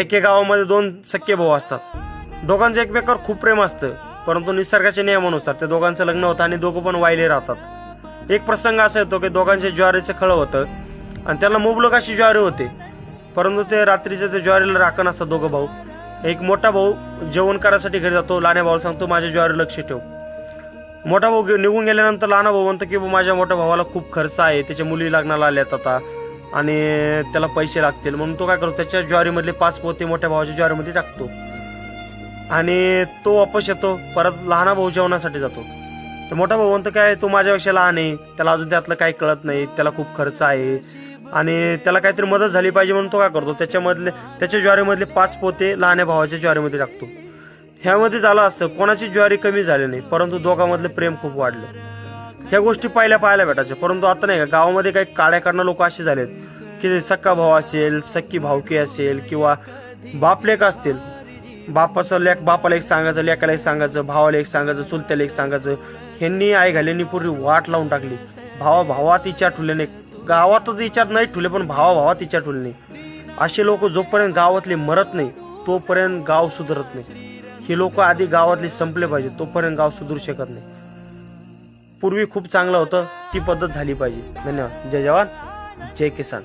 एके गावामध्ये दोन सख्खे भाऊ असतात. दोघांचं एकमेकावर खूप प्रेम असतं परंतु निसर्गाच्या नियमानुसार ते दोघांचं लग्न होतं आणि दोघं पण वाहिले राहतात. एक प्रसंग असा येतो की दोघांच्या ज्वारीचं खळं होतं आणि त्याला मुबलक अशी ज्वारी होते परंतु ते रात्रीचे ते ज्वारीला राखण असतात दोघं भाऊ. एक मोठा भाऊ जेवण करायसाठी घरी जातो लहान्या भाऊ सांगतो माझ्या ज्वारी लक्ष ठेव. मोठा भाऊ निघून गेल्यानंतर लहान भाऊ म्हणतो की माझ्या मोठ्या भावाला खूप खर्च आहे त्याच्या मुली लग्नाला आल्यात आता. आणि त्याला पैसे लागतील. म्हणून तो काय करतो त्याच्या ज्वारीमधले पाच पोते मोठ्या भावाच्या ज्वारीमध्ये टाकतो. आणि तो वापस येतो परत लहाना भाऊ जेवणासाठी जातो. तर मोठा भाऊ म्हणतो काय तो माझ्यापेक्षा लहान आहे. त्याला अजून त्यातलं काही कळत नाही. त्याला खूप खर्च आहे. आणि त्याला काहीतरी मदत झाली पाहिजे म्हणून तो काय करतो त्याच्यामधले त्याच्या ज्वारीमधले पाच पोते लहान्या भावाच्या ज्वारीमध्ये टाकतो. ह्यामध्ये झालं असतं कोणाची ज्वारी कमी झाली नाही परंतु दोघांमधले प्रेम खूप वाढलं. ह्या गोष्टी पहिल्या पाहायला भेटायच्या. परंतु आता नाही का गावामध्ये काही काड्या काढणं लोक असे झालेत की सक्का भाऊ असेल सक्की भावकी असेल किंवा बाप लेख असतील. बापाचं लेख बापाला एक सांगायचं लेकाला एक सांगायचं भावाला एक सांगायचं चुलत्याला एक सांगायचं. ह्यांनी आई घाल्यांनी पूर्वी वाट लावून टाकली. भावा भावात इचार ठुले नाही. गावातच इचार नाही ठुले पण भावा भावात इचार ठुले नाही. असे लोक जोपर्यंत गावातले मरत नाही तोपर्यंत गाव सुधरत नाही. हे लोक आधी गावातले संपले पाहिजे तोपर्यंत गाव सुधरू शकत नाही. पूर्वी खूप चांगलं होतं ती पद्धत झाली पाहिजे. धन्यवाद. जय जवान जय किसान.